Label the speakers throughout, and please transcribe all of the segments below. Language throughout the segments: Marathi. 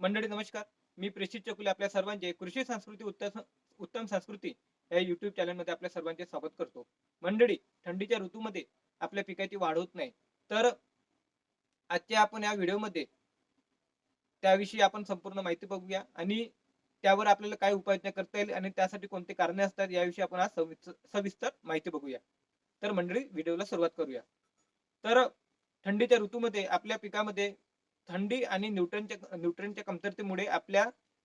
Speaker 1: मंडळी नमस्कार. मी प्रेषित चकुले आपल्या सर्वांचे कृषी संस्कृती उत्तम उत्तम संस्कृती या युट्यूब चॅनलमध्ये आपल्या सर्वांचे स्वागत करतो. मंडळी थंडीच्या ऋतूमध्ये आपल्या पिकाची वाढ होत नाही. तर आजच्या आपण या व्हिडिओमध्ये त्याविषयी आपण संपूर्ण माहिती बघूया आणि त्यावर आपल्याला काय उपाययोजना करता येईल आणि त्यासाठी कोणते कारणे असतात याविषयी आपण आज सविस्तर माहिती बघूया. तर मंडळी व्हिडिओला सुरुवात करूया. तर थंडीच्या ऋतूमध्ये आपल्या पिकामध्ये थंडी आणि न्यूट्रनच्या न्यूट्रनच्या कमतरतेमुळे आपल्या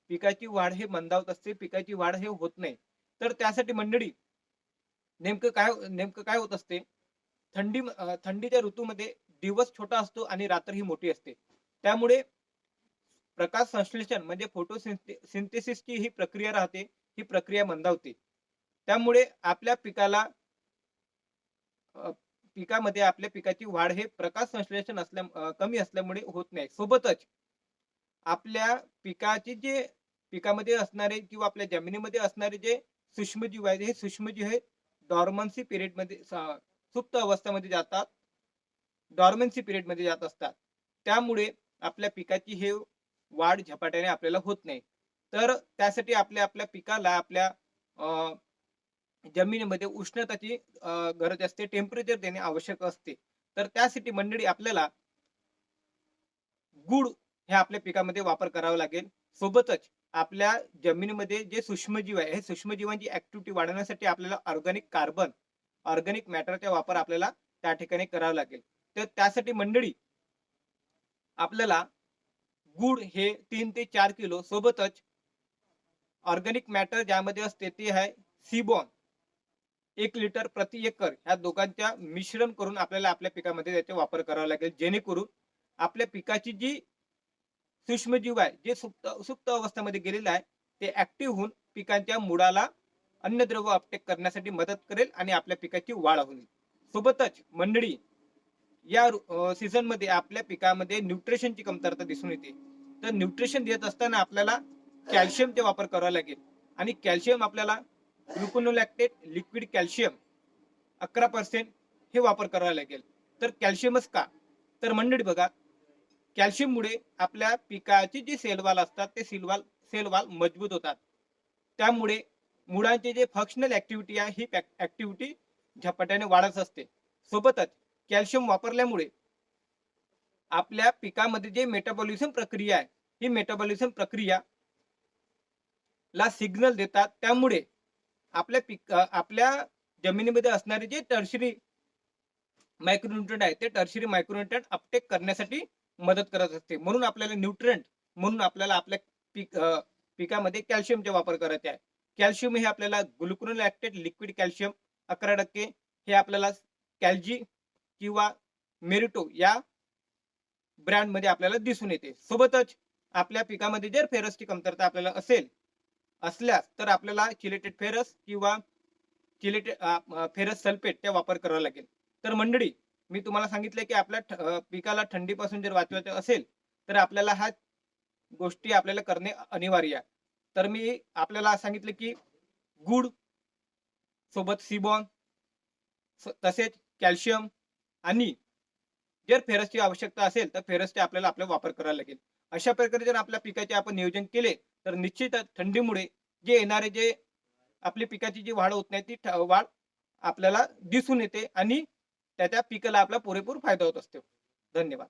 Speaker 1: पिकाची वाढ हे मंदावत असते. पिकाची वाढ हे होत नाही. तर त्यासाठी मंडळी नेमकं काय नेमकं काय होत असते? थंडी थंडीच्या ऋतूमध्ये दिवस छोटा असतो आणि रात्र ही मोठी असते. त्यामुळे प्रकाश संश्लेषण म्हणजे फोटो सिंथेसिसची ही प्रक्रिया राहते ही प्रक्रिया मंदावते. त्यामुळे आपल्या पिकाला पिकामध्ये आपल्या पिकाची वाढ हे प्रकाश संश्लेषण असल्या कमी असल्यामुळे होत नाही. सोबतच आपल्या पिकाचे जे पिकामध्ये असणारे किंवा आपल्या जमिनीमध्ये असणारे जे सूक्ष्मजीव आहेत हे सूक्ष्मजीव हे डॉर्मन्सी पिरियडमध्ये सुप्त अवस्थेमध्ये जातात. डॉर्मन्सी पिरियडमध्ये जात असतात. त्यामुळे आपल्या पिकाची हे वाढ झपाट्याने आपल्याला होत नाही. तर त्यासाठी आपल्या आपल्या पिकाला आपल्या अं, जमिनीमध्ये उष्णताची गरज असते टेम्परेचर देणे आवश्यक असते. तर त्यासाठी मंडळी आपल्याला गुड हे आपल्या पिकामध्ये वापर करावा लागेल. सोबतच आपल्या जमिनीमध्ये जे सूक्ष्मजीव आहे हे सूक्ष्मजीवांची ऍक्टिव्हिटी वाढवण्यासाठी आपल्याला ऑर्गॅनिक कार्बन ऑर्गॅनिक मॅटरचा वापर आपल्याला त्या ठिकाणी करावा लागेल. तर त्यासाठी मंडळी आपल्याला गुड हे तीन ते चार किलो सोबतच ऑर्गॅनिक मॅटर ज्यामध्ये असते ते आहे सीबॉन एक लिटर प्रति एकर ह्या दोघांच्या मिश्रण करून आपल्याला आपल्या पिकामध्ये त्याचा वापर करावा लागेल. जेणेकरून आपल्या पिकाची जी सूक्ष्मजीव आहे जे सुप्त सुप्त अवस्थेमध्ये गेलेलं आहे ते ऍक्टिव्ह होऊन पिकांच्या मुळाला अन्नद्रव्य अपटेक करण्यासाठी मदत करेल आणि आपल्या पिकाची वाढ होईल. सोबतच मंडळी या सीझनमध्ये आपल्या पिकामध्ये न्यूट्रिशनची कमतरता दिसून येते. तर न्यूट्रिशन देत असताना आपल्याला कॅल्शियमचा वापर करावा लागेल. आणि कॅल्शियम आपल्याला ग्लुकोनोलॅक्टेट लिक्विड कॅल्शियम अकरा पर्सेंट हे वापर करावा लागेल. तर कॅल्शियमच का? तर मंडळी बघा कॅल्शियममुळे आपल्या पिकाची जे सेलवाल असतात ते सेलवाल सेलवाल मजबूत होतात. त्यामुळे मुळांचे जे फंक्शनल ऍक्टिव्हिटी आहे ही ऍक्टिव्हिटी झपाट्याने वाढत असते. सोबतच कॅल्शियम वापरल्यामुळे आपल्या पिकामध्ये जे मेटाबॉलिझम प्रक्रिया आहे ही मेटाबॉलिझम प्रक्रिया ला सिग्नल देतात. त्यामुळे आपल्या पिक आपल्या जमिनीमध्ये असणारे जे टर्शरी मायक्रोन्युट्रंट आहे ते टर्शरी मायक्रोन्युट्रंट अपटेक करण्यासाठी मदत करत असते. म्हणून आपल्याला न्यूट्रंट म्हणून आपल्याला आपल्या पीक पिकामध्ये कॅल्शियमचा वापर करायचा आहे. कॅल्शियम हे आपल्याला ग्लुकोनोलॅक्टेड लिक्विड कॅल्शियम अकरा टक्के हे आपल्याला कॅल्जी किंवा मेरिटो या ब्रँडमध्ये आपल्याला दिसून येते. सोबतच आपल्या पिकामध्ये जर फेरसची कमतरता आपल्याला असेल असल्यास तर आपल्याला चिलेटेड फेरस किंवा चिलेटेड फेरस सल्फेटचा वापर करावा लागेल. तर मंडळी मी तुम्हाला सांगितलं की आपल्या पिकाला थंडीपासून जर वाचवायचं असेल तर आपल्याला ह्या गोष्टी आपल्याला करणे अनिवार्य आहे. तर मी आपल्याला सांगितलं की गुड सोबत सिबॉन तसेच कॅल्शियम आणि जर फेरसची आवश्यकता असेल तर फेरसचे आपल्याला आपला वापर करावा लागेल. अशा प्रकारे जर आपल्या पिकाचे आपण नियोजन केले तर निश्चितच थंडीमुळे जे येणारे जे आपली पिकाची जी वाढ होत नाही ती वाढ आपल्याला दिसून येते आणि त्याच्या पिकाला आपला पुरेपूर फायदा होत असतो. धन्यवाद.